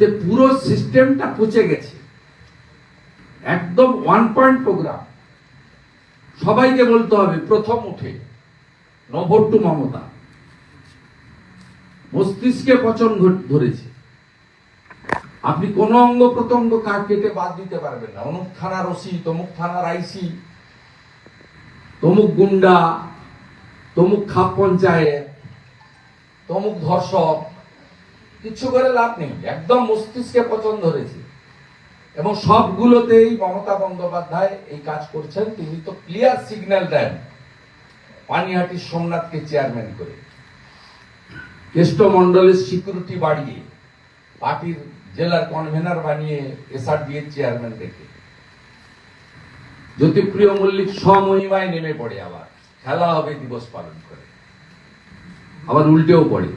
তে পুরো সিস্টেমটা পচে গেছে। একদম ওয়ান পয়েন্ট প্রোগ্রাম সবাইকে বলতে হবে, প্রথম উঠে নো ভোট টু মমতা। মস্তিষ্কে পচন ধরেছে। আপনি কোন অঙ্গ প্রত্যঙ্গ কাট কেটে বাদ দিতে পারবেন না। অমুক থানার ওসি তমুক থানার আইসি তমুক গুন্ডা, তমুক খাপ পঞ্চায়েত, তমুক ধর্ষক কিছু করে লাভ নেই। একদম মস্তিষ্কে পচন ধরেছে। এবং সবগুলোতেই মমতা বন্দ্যোপাধ্যায় এই কাজ করছেন। তিনি তো ক্লিয়ার সিগন্যাল দেন পানিহাটি সোমনাথকে চেয়ারম্যান করে। কেষ্ট মন্ডলের সিকিউরিটি বাড়িয়ে, পার্টির জেলার কনভেনার বানিয়ে এসআরডি এর চেয়ারম্যান রেখে জ্যোতিপ্রিয় মল্লিক স্বমহিমায় নেমে পড়ে আবার। খেলা হবে দিবস পালন করে। আবার উল্টেও পড়ে।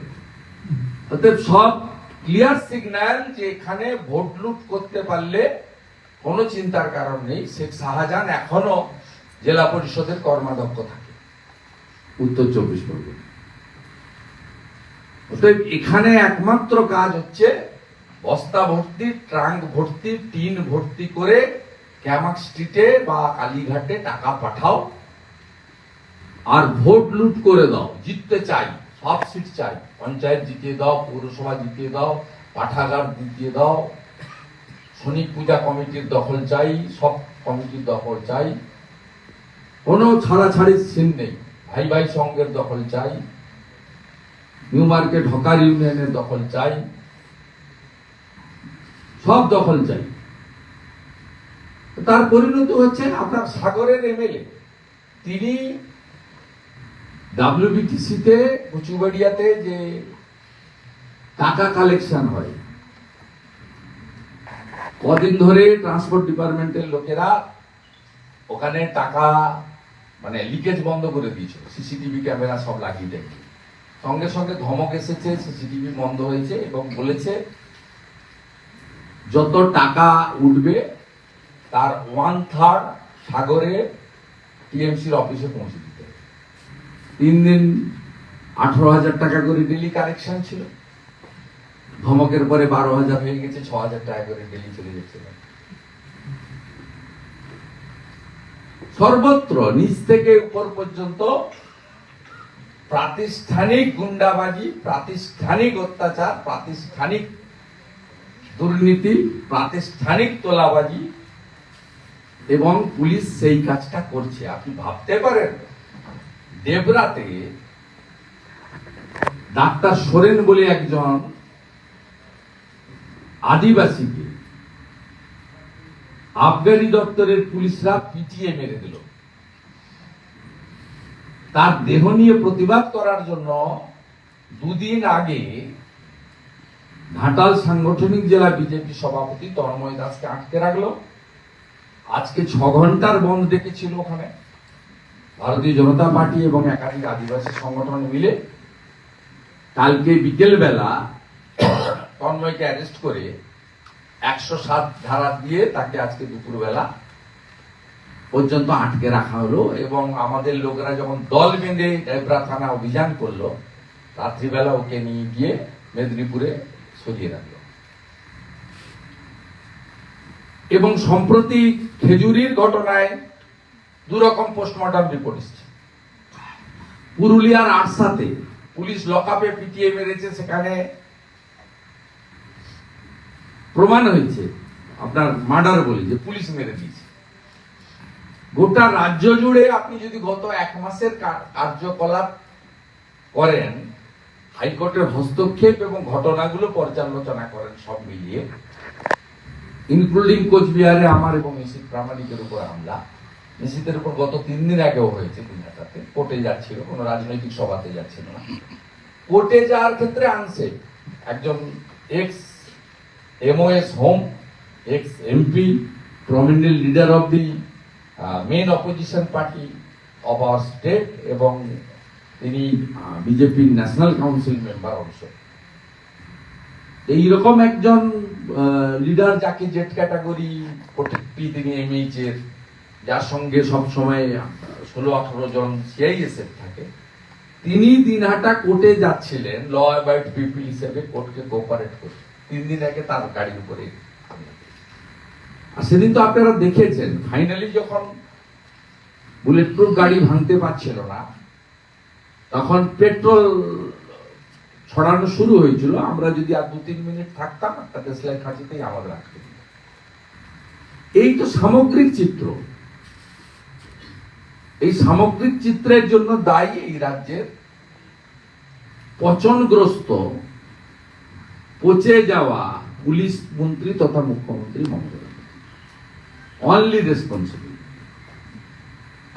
অতএব সব ক্লিয়ার সিগন্যাল যে এখানে ভোট লুট করতে পারলে কোনো চিন্তার কারণ নেই। শেখ শাহজাহান এখনও জেলা পরিষদের কর্মাধ্যক্ষ থাকে। উত্তর চব্বিশ পরগনা। অতএব এখানে একমাত্র কাজ হচ্ছে বস্তা ভর্তি ট্রাঙ্ক ভর্তি টিন ভর্তি করে ক্যামাক স্ট্রিটে বা কালীঘাটে টাকা পাঠাও আর ভোট লুট করে দাও জিততে চাই। সব সিট চাই। পঞ্চায়েত জিতিয়ে দাও, পৌরসভা জিতিয়ে দাও, পাঠাগার জিতিয়ে দাও, শনিক পূজা কমিটির দখল চাই, সব কমিটির দখল চাই। কোনো ছাড়াছাড়ির সিন নেই। ভাই ভাই সঙ্গের দখল চাই। নিউ মার্কেট হকার ইউনিয়নের দখল চাই। সব দখল চাই। তার পরিণতি হচ্ছে আপনার সাগরের এমএলএ, তিনি ডাব্লিউবিটিসিতে কুচুবাড়িয়াতে যে টাকা কালেকশন হয়, কদিন ধরে ট্রান্সপোর্ট ডিপার্টমেন্টের লোকেরা ওখানে টাকা মানে লিকেজ বন্ধ করে দিয়েছিল, সিসিটিভি ক্যামেরা সব লাগিয়ে দেয় সঙ্গে সঙ্গে ধমক এসেছে, সিসিটিভি বন্ধ হয়েছে এবং বলেছে, যত টাকা উঠবে, তার ওয়ান থার্ড সাগরে টিএমসির অফিসে পৌঁছে দিতে হবে। তিন দিন আঠারো হাজার টাকা করে ডেলি কালেকশন ছিল। ধমকের পরে বারো হাজার হয়ে গেছে, ছ হাজার টাকা করে ডেলি চলে যাচ্ছে। সর্বত্র নিচ থেকে উপর পর্যন্ত প্রাতিষ্ঠানিক গুন্ডাবাজি, প্রাতিষ্ঠানিক অত্যাচার, প্রাতিষ্ঠানিক দুর্নীতি, প্রাতিষ্ঠানিক তোলাবাজি এবং পুলিশ সেই কাজটা করছে। আপনি ভাবতে পারেন দেবরাতে ডাক্তার সোরেন বলে একজন আদিবাসীকে আবগারি দপ্তরের পুলিশরা পিটিয়ে মেরে দিল। তার দেহ নিয়ে প্রতিবাদ করার জন্য দুদিন আগে ঘাটাল সাংগঠনিক জেলা বিজেপি সভাপতি তন্ময় দাসকে আটকে রাখল। আজকে ছ ঘণ্টার বন্ধ ডেকেছিল ওখানে। ভারতীয় জনতা পার্টি এবং একাধিক আদিবাসী সংগঠন মিলে কালকে বিকেলবেলা তন্ময়কে অ্যারেস্ট করে একশো সাত ধারা দিয়ে তাকে আজকে দুপুরবেলা পর্যন্ত আটকে রাখা হলো এবং আমাদের লোকেরা যখন দল বেঁধে ডেবরা থানা অভিযান করল, রাত্রিবেলা ওকে নিয়ে গিয়ে মেদিনীপুরে সরিয়ে রাখল। এবং সম্প্রতি খেজুরির ঘটনায় দুরকম পোস্টমর্টম রিপোর্ট এসেছে। পুরুলিয়ার আরসাতে পুলিশ লকআপে পিটিয়ে মেরেছে, সেখানে প্রমাণ হয়েছে, আপনার মার্ডার বলে যে পুলিশ মেরে দিয়েছে। গোটা রাজ্য জুড়ে আপনি যদি গত এক মাসের কার্যকলাপ করেন, হাইকোর্টের হস্তক্ষেপ এবং ঘটনাগুলো পর্যালোচনা করেন, সব মিলিয়ে, ইনক্লুডিং কোচবিহারে আমার এবং নিশিত প্রামাণিকের উপর হামলা নিশিতের উপর গত তিন দিন আগেও হয়েছে দিনটাতে কোর্টে যাচ্ছিল, কোনো রাজনৈতিক সভাতে যাচ্ছিল না। কোর্টে যাওয়ার ক্ষেত্রে আনছে। একজন ex MOS home ex MP prominent leader of the main opposition party of our state এবং তিনি বিজেপির ন্যাশনাল কাউন্সিল মেম্বার অংশ এইরকম একজন লিডার যাকে জেট ক্যাটাগরি পি তিনি এমএইচ এর যার সঙ্গে সব সময় ষোলো, আঠারো জন সিআইএসএফ থাকে, তিনি দিনহাটা কোর্টে যাচ্ছিলেন ল অ্যাবাইড পিপল হিসেবে কোর্টকে কোঅপারেট করতে তিন দিন আগে তার গাড়ির উপরে আর সেদিন তো আপনারা দেখেছেন ফাইনালি যখন বুলেট প্রুফ গাড়ি ভাঙতে পারছিল না, তখন পেট্রোল ছড়ানো শুরু হয়েছিল। আমরা যদি আর দু তিন মিনিট থাকতাম, একটা দেশলাই খাঁচিতেই আমাদের দিত। এই তো সামগ্রিক চিত্র। এই সামগ্রিক চিত্রের জন্য দায়ী এই রাজ্যের পচনগ্রস্ত পচে যাওয়া পুলিশ মন্ত্রী তথা মুখ্যমন্ত্রী মমতা অনলি রেসপন্সিবল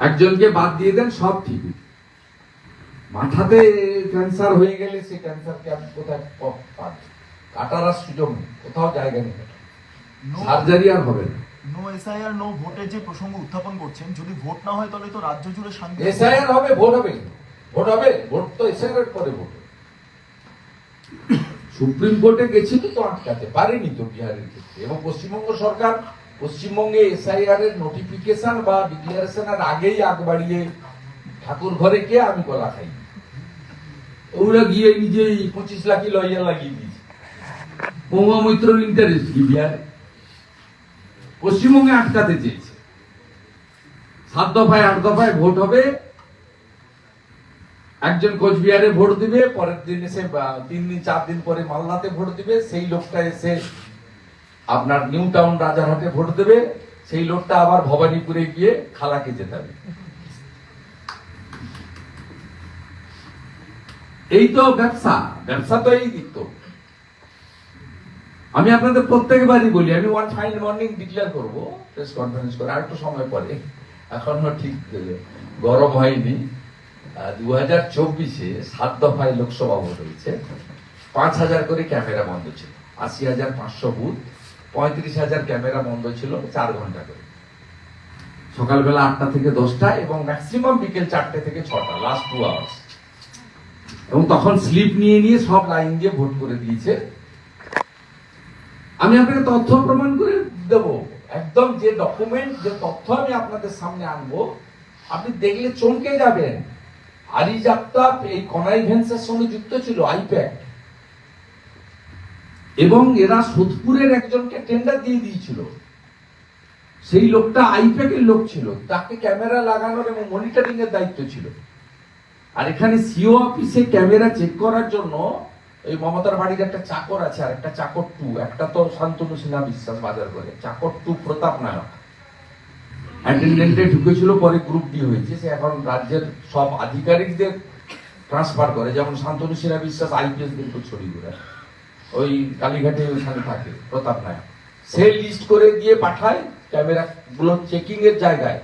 একজনকে বাদ দিয়ে দেন সব ঠিক। মাথাতে ক্যান্সার হয়ে গেলে সে ক্যান্সারকে আপনি কোথায় কাটার আর সুযোগ নেই কোথাও জায়গা নেই। সার্জারি আর হবে না। নো এসআইআর নো ভোটের যে প্রসঙ্গ উত্থাপন করছেন, যদি ভোট না হয় তাহলে তো রাজ্য জুড়ে শান্তি এসআইআর হবে ভোট হবে। ভোট হবে ভোট তো এসআইআর ভোট সুপ্রিম কোর্টে তো আটকাতে পারেনি তো বিহারের ক্ষেত্রে। এবং পশ্চিমবঙ্গ সরকার পশ্চিমবঙ্গে এসআইআর এর নোটিফিকেশন বা ডিক্লারেশনের আগেই আগ বাড়িয়ে ঠাকুর ঘরে গিয়ে আমি কলা খাই ওরা গিয়ে নিজেই পঁচিশ লাখি লইয়া লাগিয়ে দিয়েছে। মহুয়া মৈত্র ইন্টারেস্ট কি বিহারে? পশ্চিমবঙ্গে আটকাতে চেয়েছে। সাত দফায়, আট দফায় ভোট হবে। একজন কোচবিহারে ভোট দিবে, পরের দিন এসে তিন দিন, চার দিন পরে মালদাতে ভোট দিবে। সেই লোকটা এসে আপনার নিউ টাউন রাজারহাটে ভোট দেবে। সেই লোকটা আবার ভবানীপুরে গিয়ে খালাকে জেতাবে। এই তো ব্যবসা। ব্যবসা তো এই দিক তো। আমি আপনাদের প্রত্যেকবারই বলি, আমি ওয়ান ফাইন মর্নিং ডিক্লেয়ার করব প্রেস কনফারেন্স করে আর একটু সময় পরে। এখনও ঠিক গরম হয়নি। দু হাজার চব্বিশে সাত দফায় লোকসভা ভোট হয়েছে। পাঁচ হাজার করে ক্যামেরা বন্ধ ছিল। আশি হাজার পাঁচশো বুথ, পঁয়ত্রিশ হাজার ক্যামেরা বন্ধ ছিল চার ঘণ্টা করে। সকালবেলা আটটা থেকে দশটা এবং ম্যাক্সিমাম বিকেল চারটে থেকে ছটা লাস্ট টু আওয়ার্স এবং তখন স্লিপ নিয়ে নিয়ে সব লাইন দিয়ে ভোট করে দিয়েছে। আমি আপনাকে তথ্য প্রমাণ করে দেব। একদম যে ডকুমেন্ট যে তথ্য আমি আপনাদের সামনে আনব, আপনি দেখলে চমকে যাবেন। আরিজ আফতাব এই কনাইভেন্সের সঙ্গে যুক্ত ছিল আইপ্যাক এবং এরা সোদপুরের একজনকে টেন্ডার দিয়ে দিয়েছিল। সেই লোকটা আইপ্যাকের লোক ছিল, তাকে ক্যামেরা লাগানোর এবং মনিটরিং এর দায়িত্ব ছিল। আর এখানে সিও অফিসে ক্যামেরা চেক করার জন্য এই মমতার বাড়ির একটা চাকর আছে, আর একটা চাকর টু। একটা তো শান্তনু সিনহা বিশ্বাস বাজার করে। চাকর টু প্রতাপ নায়ক। অ্যাটেন্ডেন্টে ঢুকেছিল, পরে গ্রুপ ডি হয়েছে। সে এখন রাজ্যের সব আধিকারিকদের ট্রান্সফার করে। যেমন শান্তনু সিনহা বিশ্বাস আইপিএস কিন্তু ছড়ি করে ওই কালীঘাটে ওখানে থাকে, প্রতাপ নায়ক। সে লিস্ট করে দিয়ে পাঠায় ক্যামেরা গুলো চেকিং এর জায়গায়।